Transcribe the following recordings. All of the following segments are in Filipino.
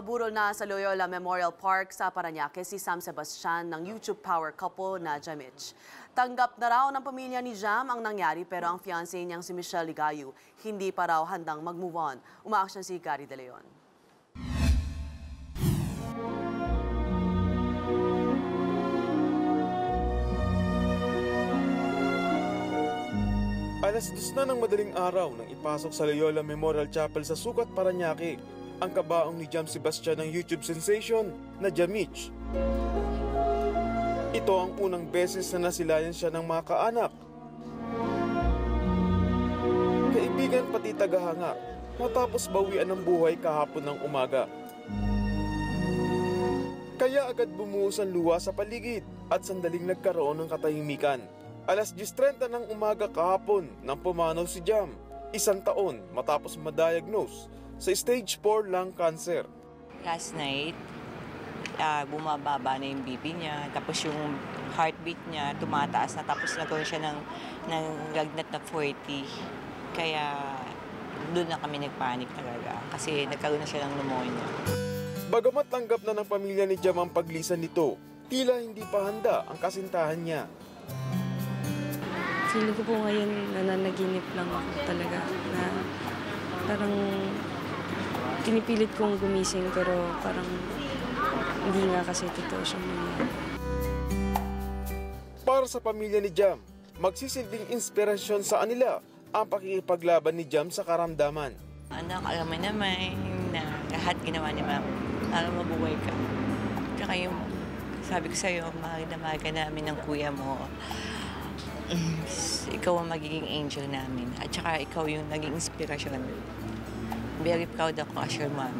Nakaburol na sa Loyola Memorial Park sa Paranaque si Sam Sebastian ng YouTube power couple na Jamich. Tanggap na raw ng pamilya ni Jam ang nangyari pero ang fiancé niyang si Michelle Ligayo hindi pa raw handang mag-move on. Umaaksyon si Gary De Leon. Alas dos na ng madaling araw nang ipasok sa Loyola Memorial Chapel sa Sukat, Paranaque ang kabaong ni Jam Sebastian ng YouTube sensation na Jamich. Ito ang unang beses na nasilayan siya ng mga kaanak. Kaibigan pati tagahanga matapos bawian ng buhay kahapon ng umaga. Kaya agad bumuhos ang luha sa paligid at sandaling nagkaroon ng katahimikan. Alas 10.30 ng umaga kahapon nang pumanaw si Jam, isang taon matapos madiagnose sa stage 4 lung cancer. last night, ah, bumababa na yung BP niya, tapos yung heartbeat niya tumataas na, tapos nagkaroon siya ng, ng lagnat na 40. Kaya doon na kami nagpanik talaga kasi nagkaroon na siya ng pneumonia. Bagamat tanggap na ng pamilya ni Jam ang paglisan nito, tila hindi pa handa ang kasintahan niya. Feeling ko po ngayon nananaginip lang ako talaga na parang pinipilit kong gumising pero parang hindi nga kasi totoo siyang nangyari. Para sa pamilya ni Jam, magsisilbing inspirasyon sa kanila ang pakikipaglaban ni Jam sa karamdaman. Anak, alam mo naman na lahat ginawa ni ma'am para mabuhay ka. Tsaka yung sabi ko sa'yo, mahal na mahal ka namin ng kuya mo. Mm, ikaw ang magiging angel namin. At saka ikaw yung naging inspirasyon. Very proud ako as your mom.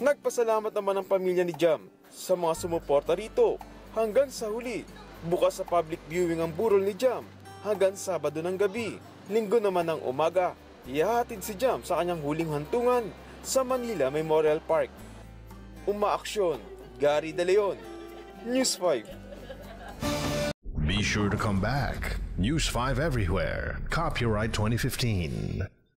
Nagpasalamat naman ang pamilya ni Jam sa mga sumuporta rito hanggang sa huli. Bukas sa public viewing ang burol ni Jam hanggang Sabado ng gabi. Linggo naman ng umaga, ihahatid si Jam sa kanyang huling hantungan sa Manila Memorial Park. Umaaksyon, Gary De Leon, News 5. Be sure to come back. News 5 everywhere. Copyright 2015.